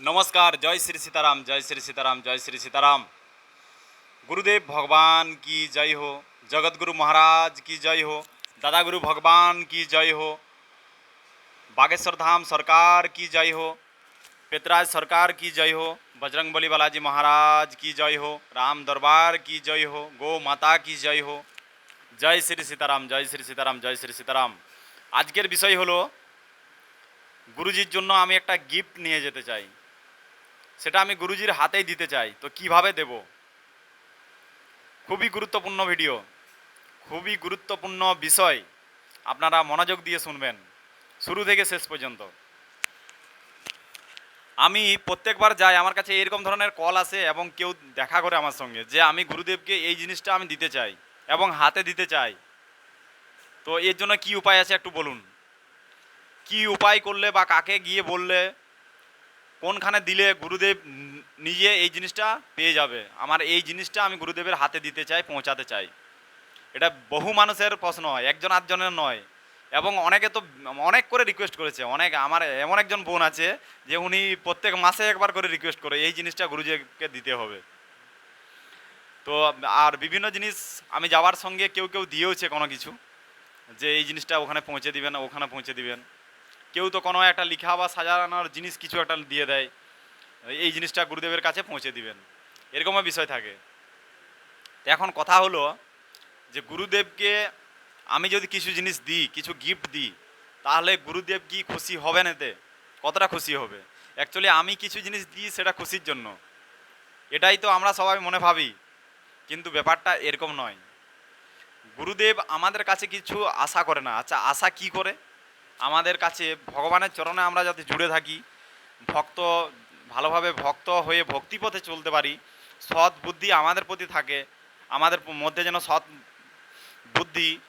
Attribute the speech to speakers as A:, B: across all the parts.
A: নমস্কার জয় শ্রী সীতারাম জয় শ্রী সীতারাম জয় শ্রী সীতারাম गुरुदेव भगवान की जय हो जगतगुरु महाराज की जय हो दादा गुरु भगवान की जय हो बागेश्वर धाम सरकार की जय हो पेतराज सरकार की जय हो बजरंग बली बालाजी महाराज की जय हो राम दरबार की जय हो गो माता की जय हो জয় শ্রী সীতারাম জয় শ্রী সীতারাম জয় শ্রী সীতারাম আজকের বিষয় হলো গুরুজির জন্য আমি একটা গিফট নিয়ে যেতে চাই সেটা আমি গুরুজির হাতেই দিতে চাই। তো কীভাবে দেব? খুবই গুরুত্বপূর্ণ ভিডিও। খুবই গুরুত্বপূর্ণ বিষয়। আপনারা মনোযোগ দিয়ে শুনবেন। শুরু থেকে শেষ পর্যন্ত। আমি প্রত্যেকবার যাই, আমার কাছে এরকম ধরনের কল আসে এবং কেউ দেখা করে আমার সঙ্গে যে আমি গুরুদেবকে এই জিনিসটা আমি দিতে চাই এবং হাতে দিতে চাই। তো এর জন্য কি উপায় আছে একটু বলুন? কি উপায় করলে বা কাকে গিয়ে বললে কোনখানে দিলে গুরুদেব নিজে এই জিনিসটা পেয়ে যাবে? আমার এই জিনিসটা আমি গুরুদেবের হাতে দিতে চাই, পৌঁছাতে চাই। এটা বহু মানুষের প্রশ্ন হয়, একজন আটজনের নয়। এবং অনেকে তো অনেক করে রিকোয়েস্ট করেছে। অনেক, আমার এমন একজন বোন আছে যে উনি প্রত্যেক মাসে একবার করে রিকোয়েস্ট করে, এই জিনিসটা গুরুজিকে দিতে হবে। তো, আর বিভিন্ন জিনিস আমি যাওয়ার সঙ্গে কেউ কেউ দিয়েওছে কোনো কিছু, যে এই জিনিসটা ওখানে পৌঁছে দিবেন, ওখানে পৌঁছে দিবেন। কেউ তো কোনো একটা লিখা বা সাজানোর জিনিস কিছু একটা দিয়ে দেয়। এই জিনিসটা গুরুদেবের কাছে পৌঁছে দিবেন। এরকমও বিষয় থাকে। এখন কথা হলো যে গুরুদেবকে আমি যদি কিছু জিনিস দিই, কিছু গিফট দিই, তাহলে গুরুদেব কি খুশি হবেন এতে? কতটা খুশি হবে? অ্যাকচুয়ালি আমি কিছু জিনিস দিই সেটা খুশির জন্য। এটাই তো আমরা সবাই মনে ভাবি, কিন্তু ব্যাপারটা এরকম নয়। গুরুদেব আমাদের কাছে কিছু আশা করে না। আচ্ছা আশা কি করে? আমাদের কাছে ভগবানের চরণে আমরা যাতে জুড়ে থাকি, ভক্ত, ভালোভাবে ভক্ত হয়ে ভক্তিপথে চলতে পারি, সৎ বুদ্ধি আমাদের প্রতি থাকে, আমাদের মধ্যে যেন সৎ বুদ্ধি,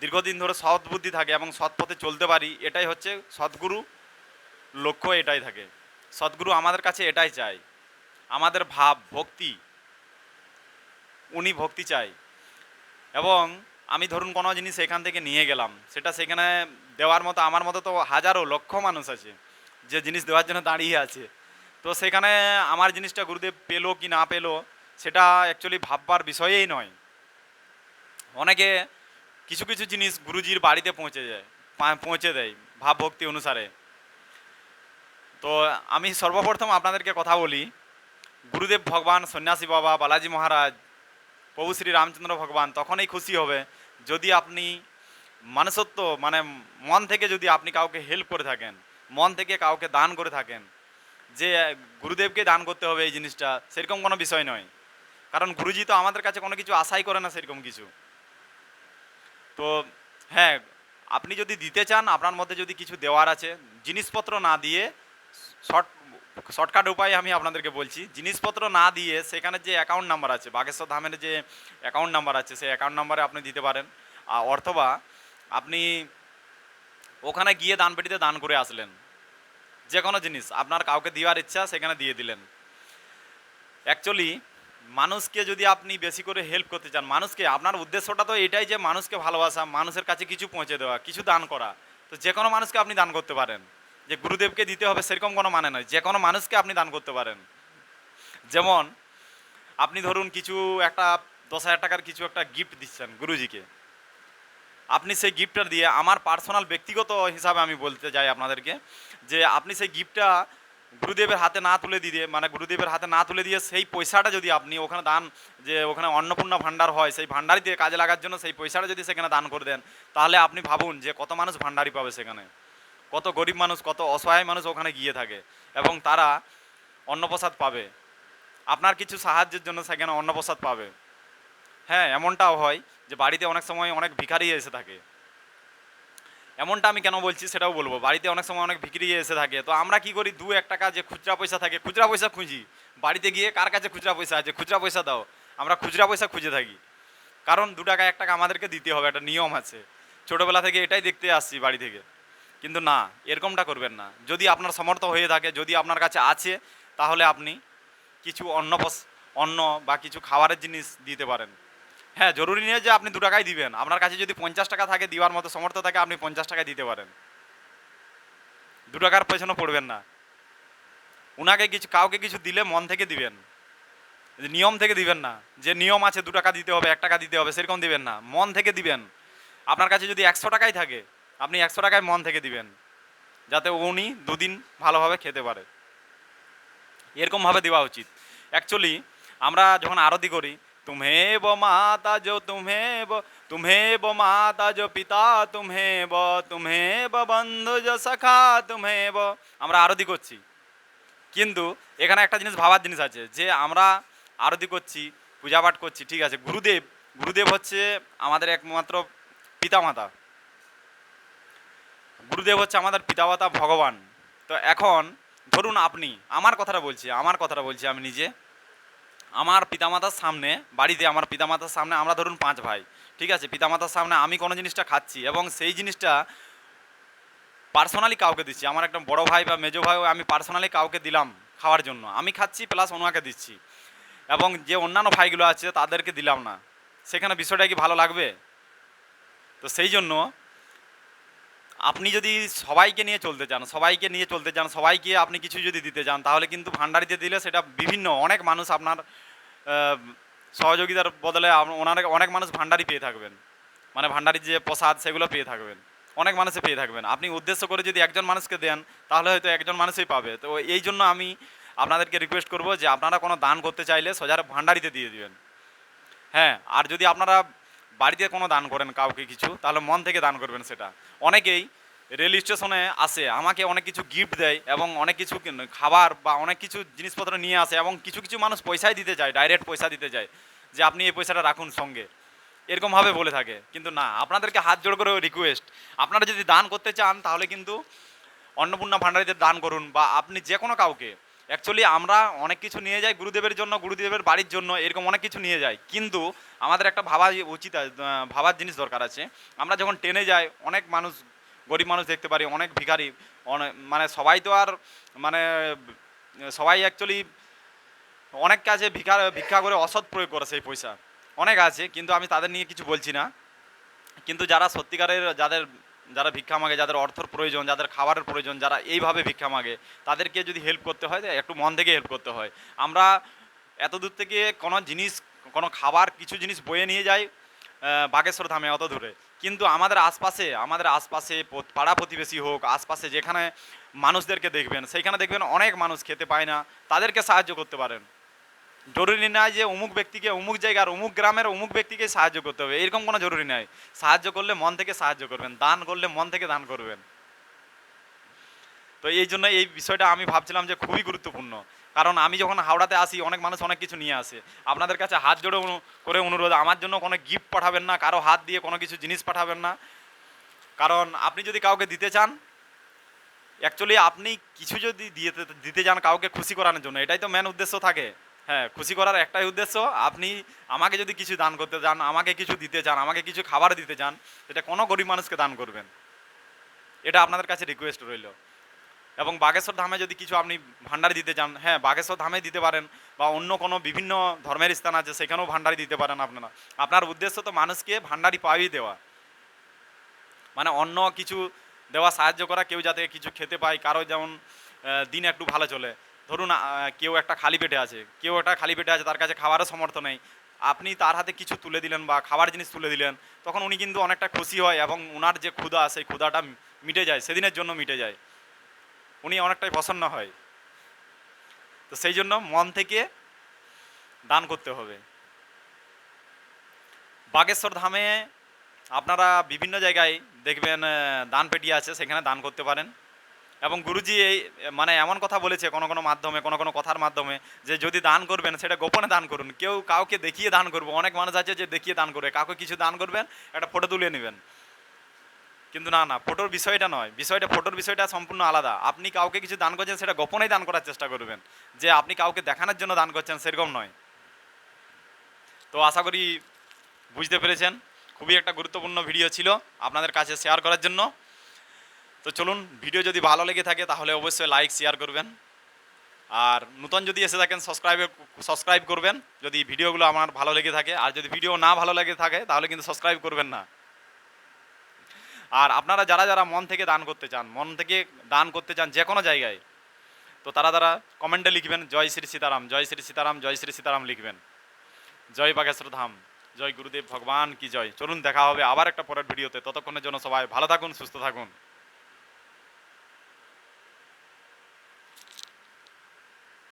A: দীর্ঘদিন ধরে সৎ বুদ্ধি থাকে এবং সৎ পথে চলতে পারি, এটাই হচ্ছে সদ্গুরু লক্ষ্য, এটাই থাকে। সদ্গুরু আমাদের কাছে এটাই চায়। আমাদের ভাব, ভক্তি, উনি ভক্তি চায়। এবং আমি ধরুন কোনো জিনিস এখান থেকে নিয়ে গেলাম, সেটা সেখানে দেওয়ার মতো, আমার মতো তো হাজারো, লক্ষ মানুষ আছে যে জিনিস দেওয়ার জন্য দাঁড়িয়ে আছে। তো সেখানে আমার জিনিসটা গুরুদেব পেল কি না পেল, সেটা অ্যাকচুয়ালি ভাববার বিষয়েই নয়। অনেকে কিছু কিছু জিনিস গুরুজির বাড়িতে পৌঁছে যায় পৌঁছে দেয় ভাব ভক্তি অনুসারে। তো আমি সর্বপ্রথম আপনাদেরকে কথা বলি, গুরুদেব ভগবান সন্ন্যাসী বাবা বালাজি মহারাজ, প্রভু শ্রী রামচন্দ্র ভগবান, তখনই খুশি হবে যদি আপনি মানুষত্ব মানে মন থেকে যদি আপনি কাউকে হেল্প করে থাকেন, মন থেকে কাউকে দান করে থাকেন, যে গুরুদেবকে দান করতে হবে এই জিনিসটা, সেরকম কোনো বিষয় নয়। কারণ গুরুজি তো আমাদের কাছে কোনো কিছু আশাই করে না সেরকম কিছু। তো হ্যাঁ আপনি যদি দিতে চান, আপনার মধ্যে যদি কিছু দেওয়ার আছে, জিনিসপত্র না দিয়ে শর্ট শর্টকাট উপায় আমি আপনাদেরকে বলছি, জিনিসপত্র না দিয়ে সেখানে যে অ্যাকাউন্ট নাম্বার আছে, বাগেশ্বর ধামের যে অ্যাকাউন্ট নাম্বার আছে, সেই অ্যাকাউন্ট নাম্বারে আপনি দিতে পারেন। আর অথবা আপনি ওখানে গিয়ে দানপেটিতে দান করে আসলেন। যে কোনো জিনিস, আপনার কাউকে দেওয়ার ইচ্ছা সেখানে দিয়ে দিলেন। অ্যাকচুয়ালি মানুষকে যদি আপনি বেশি করে হেল্প করতে চান, মানুষকে, আপনার উদ্দেশ্যটা তো এটাই যে মানুষকে ভালোবাসা, মানুষের কাছে কিছু পৌঁছে দেওয়া, কিছু দান করা। তো যে কোনো মানুষকে আপনি দান করতে পারেন। যে গুরুদেবকে দিতে হবে সেরকম কোনো মানে নয়। যে কোনো মানুষকে আপনি দান করতে পারেন। যেমন, আপনি ধরুন কিছু একটা দশ হাজার টাকার কিছু একটা গিফট দিচ্ছেন গুরুজিকে। আপনি সেই গিফটটা দিয়ে, আমার পার্সোনাল ব্যক্তিগত হিসাবে আমি বলতে চাই আপনাদেরকে, যে আপনি সেই গিফটটা গুরুদেবের হাতে না তুলে দিয়ে মানে গুরুদেবের হাতে না তুলে দিয়ে সেই পয়সাটা যদি আপনি ওখানে দান, যে ওখানে অন্নপূর্ণা ভাণ্ডার হয়, সেই ভাণ্ডারি দিয়ে কাজে লাগার জন্য সেই পয়সাটা যদি সেখানে দান করে দেন, তাহলে আপনি ভাবুন যে কত মানুষ ভাণ্ডারি পাবে সেখানে। কত গরিব মানুষ, কত অসহায় মানুষ ওখানে গিয়ে থাকে এবং তারা অন্নপ্রসাদ পাবে। আপনার কিছু সাহায্যের জন্য সেখানে অন্নপ্রসাদ পাবে। হ্যাঁ এমনটাও হয় যে বাড়িতে অনেক সময় অনেক ভিখারি এসে থাকে। এমনটা আমি কেন বলছি সেটাও বলব। বাড়িতে অনেক সময় অনেক বিক্রি এসে থাকে। তো আমরা কি করি? দু এক টাকা যে খুচরা পয়সা থাকে, খুচরা পয়সা খুঁজি। বাড়িতে গিয়ে কার কাছে খুচরা পয়সা আছে? খুচরা পয়সা দাও। আমরা খুচরা পয়সা খুঁজে থাকি। কারণ দু টাকা এক টাকা আমাদেরকে দিতে হবে, একটা নিয়ম আছে। ছোটোবেলা থেকে এটাই দেখতে আসছি বাড়ি থেকে। কিন্তু না, এরকমটা করবেন না। যদি আপনার সমর্থ হয়ে থাকে, যদি আপনার কাছে আছে, তাহলে আপনি কিছু অন্ন অন্ন বা কিছু খাবারের জিনিস দিতে পারেন। হ্যাঁ জরুরি নয় যে আপনি দু টাকাই দিবেন। আপনার কাছে যদি পঞ্চাশ টাকা থাকে দেওয়ার মতো সমর্থ থাকে, আপনি পঞ্চাশ টাকায় দিতে পারেন। দু টাকার পেছনে পড়বেন না। উনাকে কিছু, কাউকে কিছু দিলে মন থেকে দিবেন। নিয়ম থেকে দিবেন না। যে নিয়ম আছে, দু টাকা দিতে হবে, এক টাকা দিতে হবে, সেরকম দিবেন না। মন থেকে দিবেন। আপনার কাছে যদি একশো টাকাই থাকে আপনি একশো টাকায় মন থেকে দিবেন, যাতে উনি দুদিন ভালোভাবে খেতে পারে। এরকমভাবে দেওয়া উচিত। অ্যাকচুয়ালি আমরা যখন আরতি করি তুমে ব মাতা যো তুমে ব তুমে ব মাতা যো পিতা তুমে ব তুমে ব বন্ধু যো সখা তুমে ব আমরা আরতি করছি। কিন্তু এখানে একটা জিনিস ভাবার জিনিস আছে, যে আমরা আরতি করছি পূজা পাঠ করছি, ঠিক আছে, গুরুদেব গুরুদেব হচ্ছে আমাদের একমাত্র পিতামাতা। গুরুদেব হচ্ছে আমাদের পিতামাতা ভগবান। তো এখন ধরুন আপনি, আমার কথাটা বলছি, আমার কথাটা বলছি আমি নিজে। আমার পিতামাতার সামনে, বাড়িতে আমার পিতামাতার সামনে আমরা ধরুন পাঁচ ভাই, ঠিক আছে? পিতামাতার সামনে আমি কোনো জিনিসটা খাচ্ছি এবং সেই জিনিসটা পার্সোনালি কাউকে দিচ্ছি। আমার একটা বড় ভাই বা মেজো ভাই আমি পার্সোনালি কাউকে দিলাম খাওয়ার জন্য। আমি খাচ্ছি প্লাস ওনাকে দিচ্ছি। এবং যে অন্যান্য ভাইগুলো আছে তাদেরকে দিলাম না। সেখানে বিষয়টা কি ভালো লাগবে? তো সেই জন্য আপনি যদি সবাইকে নিয়ে চলতে চান, সবাইকে নিয়ে চলতে চান, সবাইকে আপনি কিছু যদি দিতে চান, তাহলে কিন্তু ভান্ডারিতে দিলে সেটা বিভিন্ন, অনেক মানুষ আপনার সহযোগিতার বদলে ওনার অনেক মানুষ ভান্ডারি পেয়ে থাকবেন। মানে ভান্ডারির যে প্রসাদ সেগুলো পেয়ে থাকবেন। অনেক মানুষে পেয়ে থাকবেন। আপনি উদ্দেশ্য করে যদি একজন মানুষকে দেন, তাহলে হয়তো একজন মানুষই পাবে। তো এই জন্য আমি আপনাদেরকে রিকোয়েস্ট করব যে আপনারা কোনো দান করতে চাইলে সোজা ভান্ডারিতে দিয়ে দিবেন। হ্যাঁ আর যদি আপনারা বাড়িতে কোনো দান করেন কাউকে কিছু, তাহলে মন থেকে দান করবেন সেটা। অনেকেই রেল স্টেশনে আসে, আমাকে অনেক কিছু গিফট দেয় এবং অনেক কিছু খাবার বা অনেক কিছু জিনিসপত্র নিয়ে আসে এবং কিছু কিছু মানুষ পয়সাই দিতে চায় ডাইরেক্ট পয়সা দিতে চায় যে আপনি এই পয়সাটা রাখুন সঙ্গে। এরকমভাবে বলে থাকে। কিন্তু না, আপনাদেরকে হাত জোড় করে রিকোয়েস্ট আপনারা যদি দান করতে চান তাহলে কিন্তু অন্নপূর্ণা ভান্ডারীতে দান করুন বা আপনি যে কোনো কাউকে অ্যাকচুয়ালি আমরা অনেক কিছু নিয়ে যাই গুরুদেবের জন্য, গুরুদেবের বাড়ির জন্য, এরকম অনেক কিছু নিয়ে যাই। কিন্তু আমাদের একটা ভাবা উচিত ভাবার জিনিস দরকার আছে। আমরা যখন ট্রেনে যাই, অনেক মানুষ, গরিব মানুষ দেখতে পারি, অনেক ভিখারি অনেক মানে সবাই তো আর মানে সবাই অ্যাকচুয়ালি অনেক কাজে ভিক্ষা ভিক্ষা করে অসৎ প্রয়োগ করে সেই পয়সা। অনেক আছে, কিন্তু আমি তাদের নিয়ে কিছু বলছি না। কিন্তু যারা সত্যিকারের, যাদের যারা ভিক্ষা মাগে, যাদের অর্থর প্রয়োজন, যাদের খাবারের প্রয়োজন, যারা এইভাবে ভিক্ষা মাগে, তাদেরকে যদি হেল্প করতে হয় একটু মন থেকে হেল্প করতে হয়। আমরা এত দূর থেকে কোনো জিনিস, কোনো খাবার, কিছু জিনিস বয়ে নিয়ে যাই বাগেশ্বর ধামে অত দূরে। কিন্তু আমাদের আশপাশে আমাদের আশপাশে পাড়া প্রতিবেশী হোক, আশপাশে যেখানে মানুষদেরকে দেখবেন, সেইখানে দেখবেন অনেক মানুষ খেতে পায় না, তাদেরকে সাহায্য করতে পারেন। জরুরি নয় যে অমুক ব্যক্তিকে অমুক জায়গার, অমুক গ্রামের অমুক ব্যক্তিকে সাহায্য করতে হবে। এরকম কোনো জরুরি নয় সাহায্য করলে মন থেকে সাহায্য করবেন, দান করলে মন থেকে দান করবেন। তো এই জন্য এই বিষয়টা আমি ভাবছিলাম যে খুবই গুরুত্বপূর্ণ। কারণ আমি যখন হাওড়াতে আসি, অনেক মানুষ অনেক কিছু নিয়ে আসে। আপনাদের কাছে হাত জোড়ে করে অনুরোধ, আমার জন্য কোনো গিফট পাঠাবেন না, কারও হাত দিয়ে কোনো কিছু জিনিস পাঠাবেন না। কারণ আপনি যদি কাউকে দিতে চান অ্যাকচুয়ালি আপনি কিছু যদি দিয়ে দিতে চান কাউকে খুশি করানোর জন্য, এটাই তো মেন উদ্দেশ্য থাকে। হ্যাঁ খুশি করার একটাই উদ্দেশ্য, আপনি আমাকে যদি কিছু দান করতে চান, আমাকে কিছু দিতে চান, আমাকে কিছু খাবার দিতে চান সেটা কোনো গরিব মানুষকে দান করবেন। এটা আপনাদের কাছে রিকোয়েস্ট রইল। এবং বাগেশ্বর ধামে যদি কিছু আপনি ভান্ডারি দিতে চান হ্যাঁ বাগেশ্বর ধামে দিতে পারেন বা অন্য কোনো বিভিন্ন ধর্মের স্থান আছে, সেখানেও ভান্ডারি দিতে পারেন আপনারা। আপনার উদ্দেশ্য তো মানুষকে ভান্ডারি পাওয়াই দেওয়া। মানে অন্য কিছু দেওয়া সাহায্য করা, কেউ যাতে কিছু খেতে পায়, কারও যেমন দিন একটু ভালো চলে। ধরুন কেউ একটা খালি পেটে আছে, কেউ একটা খালি পেটে আছে, তার কাছে খাবারও সমর্থ নেই। আপনি তার হাতে কিছু তুলে দিলেন বা খাবার জিনিস তুলে দিলেন, তখন উনি কিন্তু অনেকটা খুশি হয় এবং ওনার যে ক্ষুধা, সেই ক্ষুধাটা মিটে যায়, সেদিনের জন্য মিটে যায়। উনি অনেকটাই প্রসন্ন হয়। তো সেই জন্য মন থেকে দান করতে হবে। বাগেশ্বর ধামে আপনারা বিভিন্ন জায়গায় দেখবেন দান পেটি আছে, সেখানে দান করতে পারেন। এবং গুরুজি এই মানে এমন কথা বলেছে কোনো কোনো মাধ্যমে, কোনো কোনো কথার মাধ্যমে যে যদি দান করবেন সেটা গোপনে দান করুন। কেউ কাউকে দেখিয়ে দান করব। অনেক মানুষ আছে যে দেখিয়ে দান করবে। কাউকে কিছু দান করবেন, একটা ফটো তুলে নেবেন। কিন্তু না না, ফটোর বিষয়টা নয়। বিষয়টা, ফটোর বিষয়টা সম্পূর্ণ আলাদা। আপনি কাউকে কিছু দান করছেন, সেটা গোপনেই দান করার চেষ্টা করবেন। যে আপনি কাউকে দেখানোর জন্য দান করছেন, সেরকম নয়। তো আশা করি বুঝতে পেরেছেন। খুবই একটা গুরুত্বপূর্ণ ভিডিও ছিল আপনাদের কাছে শেয়ার করার জন্য। তো চলুন, ভিডিও যদি ভালো লেগে থাকে, তাহলে অবশ্যই লাইক শেয়ার করবেন। আর নতুন যদি এসে থাকেন সাবস্ক্রাইব সাবস্ক্রাইব করবেন। যদি ভিডিওগুলো আমার ভালো লেগে থাকে, আর যদি ভিডিও না ভালো লেগে থাকে, তাহলে কিন্তু সাবস্ক্রাইব করবেন না। আর আপনারা যারা যারা মন থেকে দান করতে চান, মন থেকে দান করতে চান যে কোনো জায়গায়, তো তারা তারা কমেন্টে লিখবেন, জয় শ্রী সীতারাম, জয় শ্রী সীতারাম, জয় শ্রী সীতারাম লিখবেন। জয় বাগেশ্বর ধাম, জয় গুরুদেব ভগবান কি জয়। চলুন, দেখা হবে আবার একটা পরের ভিডিওতে। ততক্ষণের জন্য সবাই ভালো থাকুন, সুস্থ থাকুন।